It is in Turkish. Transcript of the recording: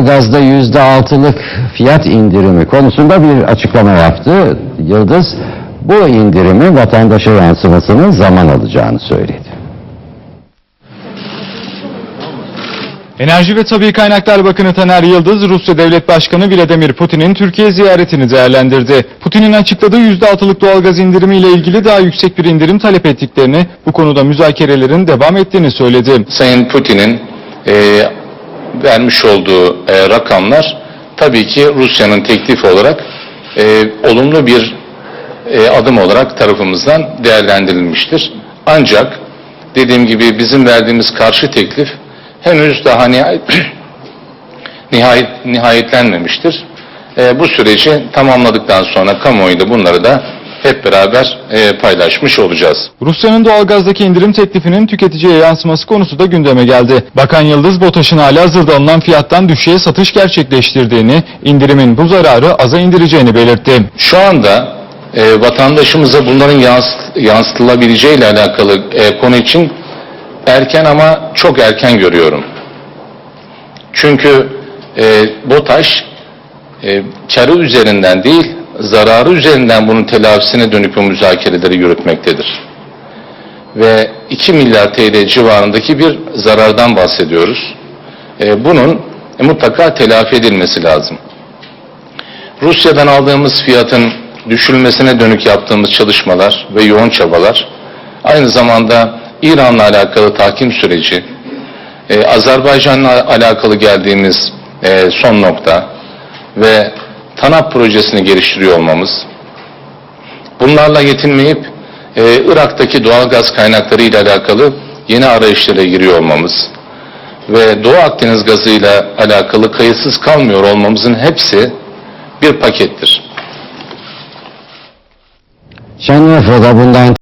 Gazda yüzde altılık fiyat indirimi konusunda bir açıklama yaptı. Yıldız bu indirimi vatandaşa yansımasının zaman alacağını söyledi. Enerji ve Tabii Kaynaklar Bakanı Taner Yıldız, Rusya Devlet Başkanı Vladimir Putin'in Türkiye ziyaretini değerlendirdi. Putin'in açıkladığı %6'lık doğalgaz indirimiyle ilgili daha yüksek bir indirim talep ettiklerini, bu konuda müzakerelerin devam ettiğini söyledi. Sayın Putin'in e, vermiş olduğu e, rakamlar tabii ki Rusya'nın teklifi olarak e, olumlu bir e, adım olarak tarafımızdan değerlendirilmiştir. Ancak dediğim gibi bizim verdiğimiz karşı teklif henüz daha nihayet, nihayet nihayetlenmemiştir. E, bu süreci tamamladıktan sonra kamuoyunda bunları da hep beraber e, paylaşmış olacağız. Rusya'nın doğalgazdaki indirim teklifinin tüketiciye yansıması konusu da gündeme geldi. Bakan Yıldız, BOTAŞ'ın hazırda alınan fiyattan düşüğe satış gerçekleştirdiğini, indirimin bu zararı aza indireceğini belirtti. Şu anda e, vatandaşımıza bunların yans- yansıtılabileceği ile alakalı e, konu için erken ama çok erken görüyorum. Çünkü e, BOTAŞ e, karı üzerinden değil, zararı üzerinden bunun telafisine dönük bu müzakereleri yürütmektedir. Ve 2 milyar TL civarındaki bir zarardan bahsediyoruz. E, bunun mutlaka telafi edilmesi lazım. Rusya'dan aldığımız fiyatın düşülmesine dönük yaptığımız çalışmalar ve yoğun çabalar, aynı zamanda İran'la alakalı tahkim süreci, e, Azerbaycan'la alakalı geldiğimiz e, son nokta ve TANAP projesini geliştiriyor olmamız, bunlarla yetinmeyip e, Irak'taki doğal gaz kaynakları ile alakalı yeni arayışlara giriyor olmamız ve Doğu Akdeniz gazıyla alakalı kayıtsız kalmıyor olmamızın hepsi bir pakettir. Şanlıurfa'da bundan